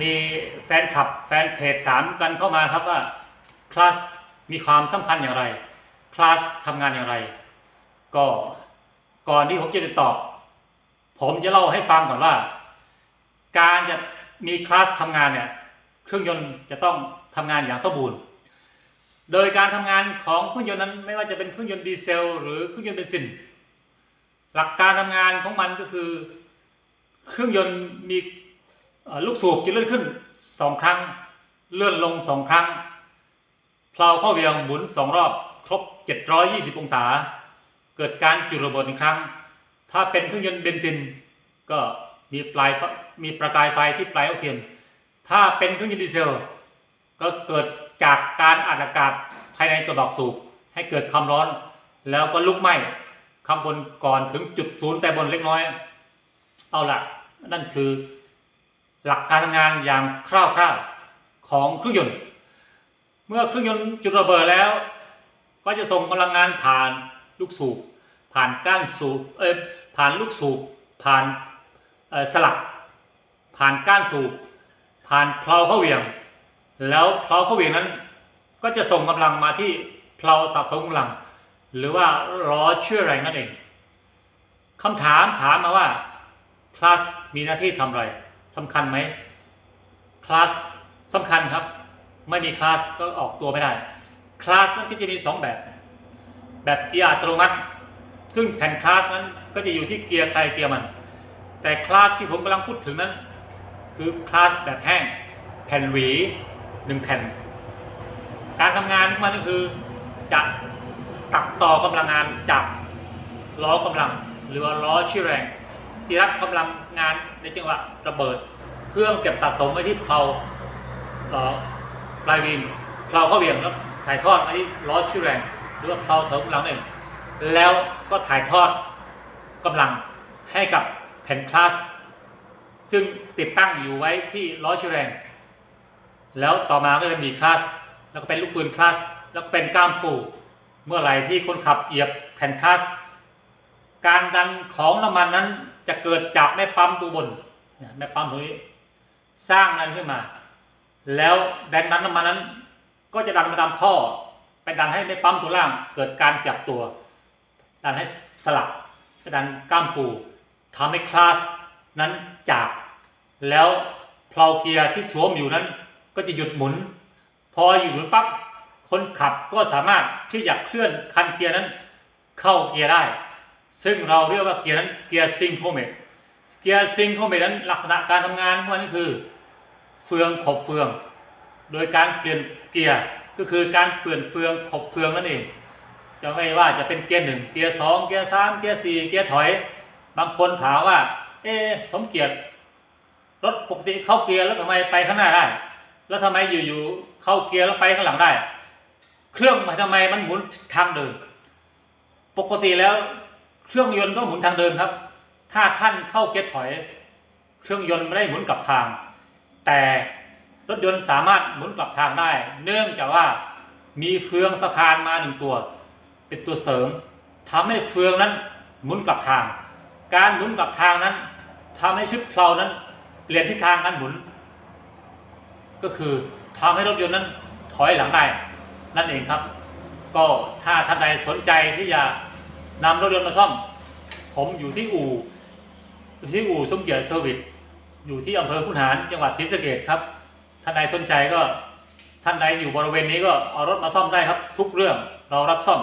มีแฟนคลับแฟนเพจถามกันเข้ามาครับว่าคลาสมีความสำคัญอย่างไรคลาสทำงานอย่างไร ก็ก่อนที่ผมจะได้ตอบ ผมจะเล่าให้ฟังก่อนว่า การจะมีคลาสทำงานเนี่ยเครื่องยนต์จะต้องทำงานอย่างสมบูรณ์ โดยการทำงานของเครื่องยนต์นั้นไม่ว่าจะเป็นเครื่องยนต์ดีเซล หรือเครื่องยนต์เบนซินหลักการทำงานของมันก็คือ เครื่องยนต์มี ลูกสูบจะเลื่อนขึ้นสองครั้ง เลื่อนลงสองครั้งเพลาเข้าเวียงหมุนสองรอบ ครบ 720 องศา เกิดการจุดระเบิดหนึ่งครั้ง ถ้าเป็นเครื่องยนต์เบนซิน ก็มีปลายมีประกายไฟที่ปลายเอาเทียมถ้าเป็นเครื่องยนต์ดีเซล ก็เกิดจากการอัดอากาศภายในกระบอกสูบให้เกิดความร้อน แล้วก็ลุกไหม้ข้างบนก่อนถึงจุดศูนย์แต่บนเล็กน้อย เอาละนั่นคือ หลักการทำงานอย่างคร่าวๆของเครื่องยนต์ เมื่อเครื่องยนต์จุดระเบิดแล้ว ก็จะส่งพลังงานผ่านลูกสูบผ่านก้านสูบเอ้ยผ่านลูกสูบผ่านสลัก ผ่านก้านสูบผ่านเพลาเข้าเหวี่ยง แล้วเพลาเข้าเหวี่ยงนั้น ก็จะส่งกำลังมาที่เพลาสะสมกำลัง หรือว่าล้อเชื่อแรงนั่นเองคำถามถามมาว่าคลาสมีหน้าที่ทำอะไร สำคัญไหมคลาสสำคัญครับ ไม่มีคลาสก็ออกตัวไม่ได้คลาสนั้นก็จะมีสองแบบ แบบเกียร์อัตโนมัติ ซึ่งแผ่นคลาสนั้นก็จะอยู่ที่เกียร์ใครเกียร์มัน แต่คลาสที่ผมกำลังพูดถึงนั้น คือคลาสแบบแห้ง แผ่นหวีหนึ่งแผ่น การทำงานของมันก็คือจะตัดต่อกำลังงานจากล้อกำลัง หรือว่าล้อชื่อแรง ที่รับกำลังงานในจังหวะระเบิดเพื่องเก็บสะสมไว้ที่เพลาล้อฟลายวีนเพลาเข้าเวี่ยงแล้วถ่ายทอดมาที่ล้อชื่อแรง หรือว่าเพลาเสริมกำลังนั่นเองแล้วก็ถ่ายทอดกำลังให้กับแผ่นคลาสซึ่งติดตั้งอยู่ไว้ที่ล้อชื่อแรง แล้วต่อมาก็จะมีคลาสแล้วก็เป็นลูกปืนคลาสแล้วก็เป็นก้ามปูเมื่อไหร่ที่คนขับเหยียบแผ่นคลาสการดันของน้ำมันนั้น จะเกิดจากแม่ปั๊มตัวบนแม่ปั๊มตัวนี้ สร้างนั้นขึ้นมา แล้วแรงดันน้ำมันนั้น ก็จะดันมาตามท่อ ไปดันให้แม่ปั๊มตัวล่าง เกิดการจับตัว ดันให้สลับจะดันก้ามปูทำให้คลาสนั้นจาก แล้วเพลาเกียร์ที่สวมอยู่นั้น ก็จะหยุดหมุน พออยู่หมุนปั๊บคนขับก็สามารถที่จะเคลื่อนคันเกียร์นั้น เข้าเกียร์ได้ ซึ่งเราเรียกว่าเกียร์นั้นเกียร์ซิงโครเมตเกียร์ซิงโครเมตนั้นลักษณะการทำงานของมันก็คือ เฟืองขบเฟือง โดยการเปลี่ยนเกียร์ก็คือการเปลี่ยนเฟืองขบเฟืองนั่นเอง จะไม่ว่าจะเป็นเกียร์หนึ่งเกียร์สองเกียร์สามเกียร์สี่เกียร์ถอย บางคนถามว่า เอ๊สมเกียรติรถปกติเข้าเกียร์แล้วทำไมไปข้างหน้าได้ แล้วทำไมอยู่ๆเข้าเกียร์แล้วไปข้างหลังได้ เครื่องมันทำไมมันหมุนทางเดิน ปกติแล้ว เครื่องยนต์ก็หมุนทางเดินครับ ถ้าท่านเข้าเกียร์ถอย เครื่องยนต์ไม่ได้หมุนกลับทาง แต่รถยนต์สามารถหมุนกลับทางได้ เนื่องจากว่ามีเฟืองสะพานมาหนึ่งตัว เป็นตัวเสริมทำให้เฟืองนั้นหมุนกลับทาง การหมุนกลับทางนั้นทำให้ชุดเพลานั้น เปลี่ยนทิศทางการหมุน ก็คือทำให้รถยนต์นั้นถอยหลังได้นั่นเองครับ ก็ถ้าท่านใดสนใจที่จะ นำรถยนต์มาซ่อม ผมอยู่ที่อู่อยู่ที่อู่สมเกียรติเซอร์วิสอยู่ที่อำเภอพุนหารจังหวัดศรีสะเกดครับท่านใดสนใจก็ท่านใดอยู่บริเวณนี้ก็เอารถมาซ่อมได้ครับ ทุกเรื่องเรารับซ่อม